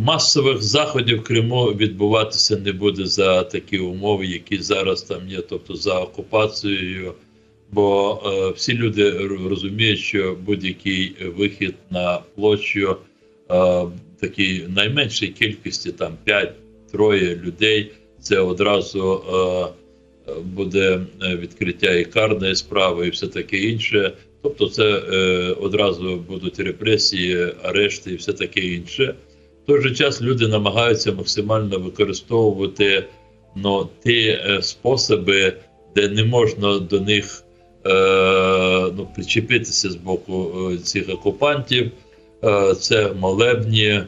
масових заходів в Криму відбуватися не буде за такі умови, які зараз там є, тобто за окупацією. Бо е, всі люди розуміють, що будь-який вихід на площу е, такій найменшій кількості, там 5-троє людей, це одразу е, буде е, відкриття і карної справи, і все таке інше. Тобто, це е, одразу будуть репресії, арешти і все таке інше. Той же час люди намагаються максимально використовувати ну, ті е, способи, де не можна до них е, ну, причепитися з боку е, цих окупантів. Е, це молебні,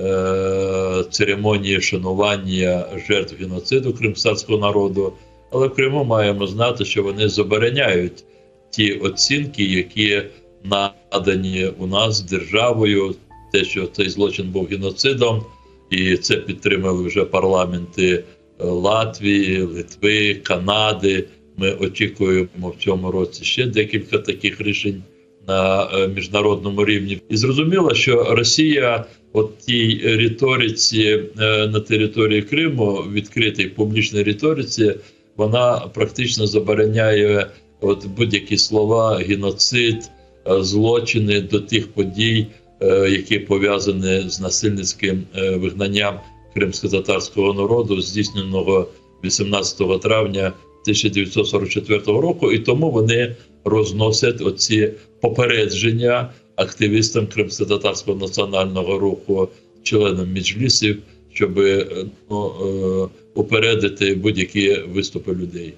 е, церемонії шанування жертв геноциду кримсарського народу. Але в Криму маємо знати, що вони забороняють ті оцінки, які надані у нас державою, те, що цей злочин був геноцидом, і це підтримали вже парламенти е, Латвії, Литви, Канади. Ми очікуємо в цьому році ще декілька таких рішень на е, міжнародному рівні. І зрозуміло, що Росія, от тій риториці е, на території Криму, відкритій публічній риториці, вона практично забороняє от будь-які слова, геноцид, злочини до тих подій, е, які пов'язані з насильницьким е, вигнанням кримсько-татарського народу, здійсненого 18 травня 1944 року, і тому вони розносять оці попередження активістам кримсько-татарського національного руху, членам міжлісів, щоб е, ну, упередити будь-які виступи людей.